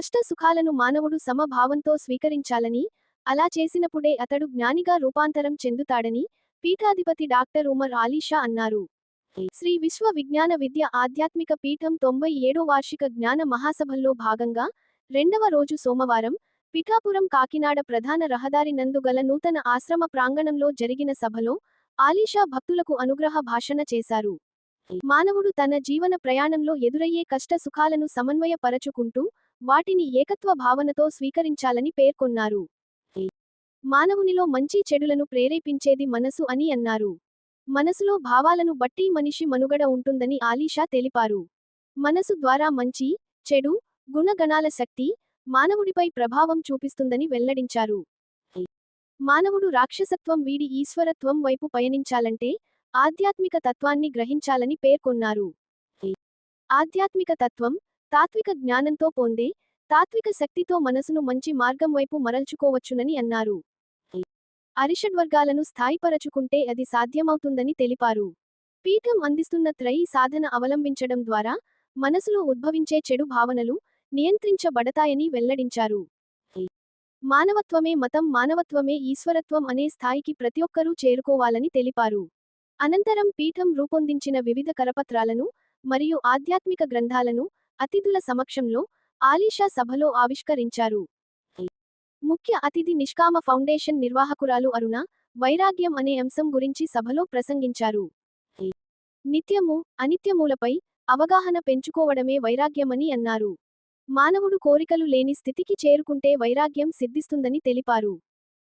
కష్ట సుఖాలను మానవుడు సమభావంతో స్వీకరించాలని అలా చేసినప్పుడే అతడు జ్ఞానిగా రూపాంతరం చెందుతాడని పీఠాధిపతి డాక్టర్ ఉమర్ ఆలీషా అన్నారు. శ్రీ విశ్వ విజ్ఞాన విద్య ఆధ్యాత్మిక పీఠం తొంభై ఏడో వార్షిక జ్ఞాన మహాసభల్లో భాగంగా రెండవ రోజు సోమవారం పిఠాపురం కాకినాడ ప్రధాన రహదారి నందు గల నూతన ఆశ్రమ ప్రాంగణంలో జరిగిన సభలో ఆలీషా భక్తులకు అనుగ్రహ భాషణ చేశారు. మానవుడు తన జీవన ప్రయాణంలో ఎదురయ్యే కష్ట సుఖాలను సమన్వయపరచుకుంటూ వాటిని ఏకత్వ భావనతో స్వీకరించాలని పేర్కొన్నారు. మానవునిలో మంచి చెడులను ప్రేరేపించేది మనసు అని అన్నారు. మనసులో భావాలను బట్టి మనిషి మనుగడ ఉంటుందని ఆలీషా తెలిపారు. మనసు ద్వారా మంచి చెడు గుణగణాల శక్తి మానవుడిపై ప్రభావం చూపిస్తుందని వెల్లడించారు. మానవుడు రాక్షసత్వం వీడి ఈశ్వరత్వం వైపు పయనించాలంటే ఆధ్యాత్మిక తత్వాన్ని గ్రహించాలని పేర్కొన్నారు. ఆధ్యాత్మిక తత్వం తాత్విక జ్ఞానంతో పొందే తాత్విక శక్తితో మనసును మంచి మార్గం వైపు మరల్చుకోవచ్చునని అన్నారు. అరిషడ్వర్గాలను స్థాయిపరచుకుంటే అది సాధ్యమవుతుందని తెలిపారు. పీఠం అందిస్తున్న త్రయీ సాధన అవలంబించడం ద్వారా మనసులో ఉద్భవించే చెడు భావనలు నియంత్రించబడతాయని వెల్లడించారు. మానవత్వమే మతం మానవత్వమే ఈశ్వరత్వం అనే స్థాయికి ప్రతి ఒక్కరూ చేరుకోవాలని తెలిపారు. అనంతరం పీఠం రూపొందించిన వివిధ కరపత్రాలను మరియు ఆధ్యాత్మిక గ్రంథాలను అతిథుల సమక్షంలో ఆలీషా సభలో ఆవిష్కరించారు. ముఖ్య అతిథి నిష్కామ ఫౌండేషన్ నిర్వాహకురాలు అరుణ వైరాగ్యం అనే అంశం గురించి సభలో ప్రసంగించారు. నిత్యము అనిత్యములపై అవగాహన పెంచుకోవడమే వైరాగ్యమని అన్నారు. మానవుడు కోరికలు లేని స్థితికి చేరుకుంటే వైరాగ్యం సిద్ధిస్తుందని తెలిపారు.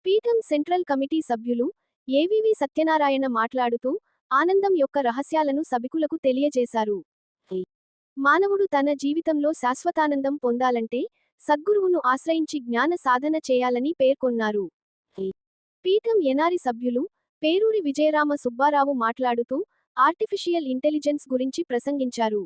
పీఠం సెంట్రల్ కమిటీ సభ్యులు ఏవివి సత్యనారాయణ మాట్లాడుతూ ఆనందం యొక్క రహస్యాలను సభికులకు తెలియజేశారు. మానవుడు తన జీవితంలో శాశ్వతానందం పొందాలంటే సద్గురువును ఆశ్రయించి జ్ఞాన సాధన చేయాలని పేర్కొన్నారు. పీఠం ఎనారి సభ్యులు పేరూరి విజయరామ సుబ్బారావు మాట్లాడుతూ ఆర్టిఫిషియల్ ఇంటెలిజెన్స్ గురించి ప్రసంగించారు.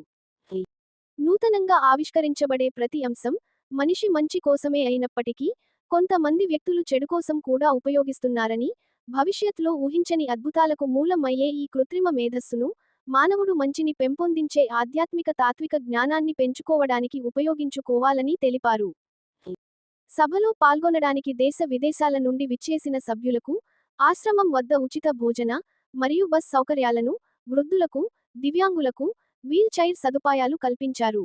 నూతనంగా ఆవిష్కరించబడే ప్రతి అంశం మనిషి మంచి కోసమే అయినప్పటికీ కొంతమంది వ్యక్తులు చెడు కోసం కూడా ఉపయోగిస్తున్నారని భవిష్యత్లో ఊహించని అద్భుతాలకు మూలమయ్యే ఈ కృత్రిమ మేధస్సును మానవుడు మంచిని పెంపొందించే ఆధ్యాత్మిక తాత్విక జ్ఞానాన్ని పెంచుకోవడానికి ఉపయోగించుకోవాలని తెలిపారు. సభలో పాల్గొనడానికి దేశ విదేశాల నుండి విచ్చేసిన సభ్యులకు ఆశ్రమం వద్ద ఉచిత భోజన మరియు బస్ సౌకర్యాలను వృద్ధులకు దివ్యాంగులకు వీల్ చైర్ సదుపాయాలు కల్పించారు.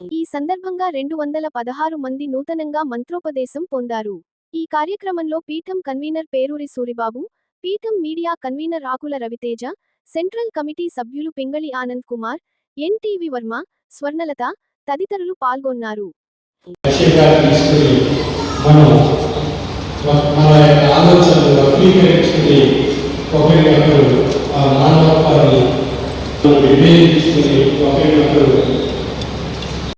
ఈ సందర్భంగా రెండు వందల పదహారు మంది నూతనంగా మంత్రోపదేశం పొందారు. ఈ కార్యక్రమంలో పీఠం కన్వీనర్ పేరూరి సూరిబాబు పీఠం media convener Akula Raviteja central committee సభ్యులు పింగళి ఆనంద్ కుమార్ ఎన్టీవి వర్మ స్వర్ణలత తదితరులు పాల్గొన్నారు. మానవత్వాన్ని వివేచించుకుని